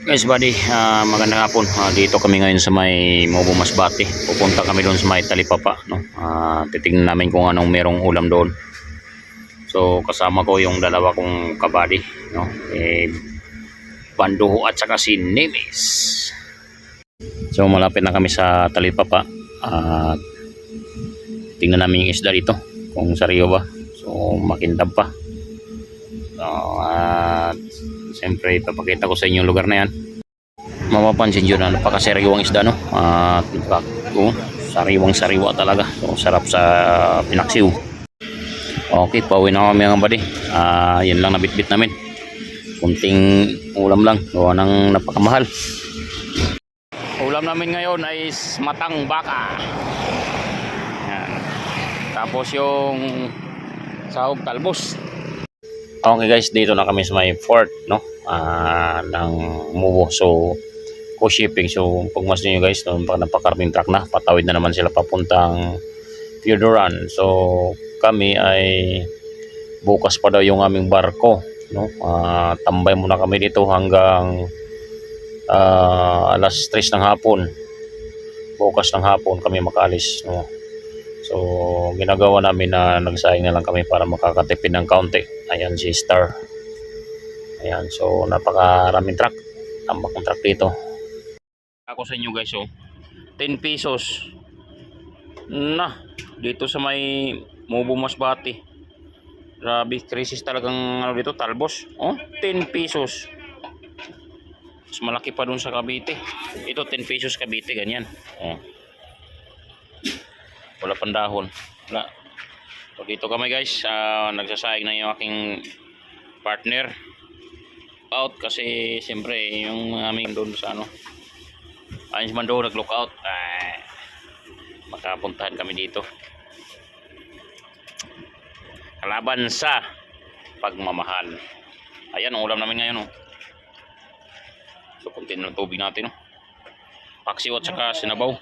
Guys, buddy, ah, magandang hapon. Ah, dito kami ngayon sa may Mobo Masbate. Pupunta kami doon sa may Talipapa, no. Ah, titingnan namin kung anong merong ulam doon. So, kasama ko yung dalawa kong kabady, no. Eh, Banduho at saka si Nemes. So, malapit na kami sa Talipapa. At tingnan namin yung isda dito kung sariyo ba. So, makintab pa. So, at siyempre ipapakita ko sa inyo yung lugar na yan. Mapapansin nyo na napakasariwang isda no? At uh, sariwang sariwa talaga. So sarap sa pinaksiw. Okay pauwi na kami mga buddy. Ah, yan lang nabitbit namin. Kunting ulam lang. Gawa ng napakamahal. Ulam namin ngayon ay matang baka. Yan. tapos yung sahog talbos. Okay guys, dito na kami sa may fort, no? Ah, ng Mubo. So, co-shipping. So, pagmas nyo guys, no, pag napakarming truck na, patawid na naman sila papuntang Theodoran. So, kami ay bukas pa daw yung aming barko, no? Ah, tambay muna kami dito hanggang ah, alas 3 ng hapon. Bukas ng hapon kami makalis, no? So, ginagawa namin na nagsayang na lang kami para makakatipid ng kaunti. Ayan si Star. Ayan, so napakaraming truck. Tambak ng truck dito. Ako sa inyo guys, oh. 10 pesos. Na, dito sa may Mubo Masbate. Grabe, crisis talagang ano dito, talbos. Oh, 10 pesos. Mas malaki pa dun sa Cavite. Ito 10 pesos Cavite, ganyan. Oh wala pang dahon wala so dito kami guys uh, nagsasayang na yung aking partner out kasi siyempre yung aming doon sa ano ayos man doon nag lookout ay makapuntahan kami dito kalaban sa pagmamahal ayan ulam namin ngayon oh. so kunti na tubig natin oh. paksiw at saka sinabaw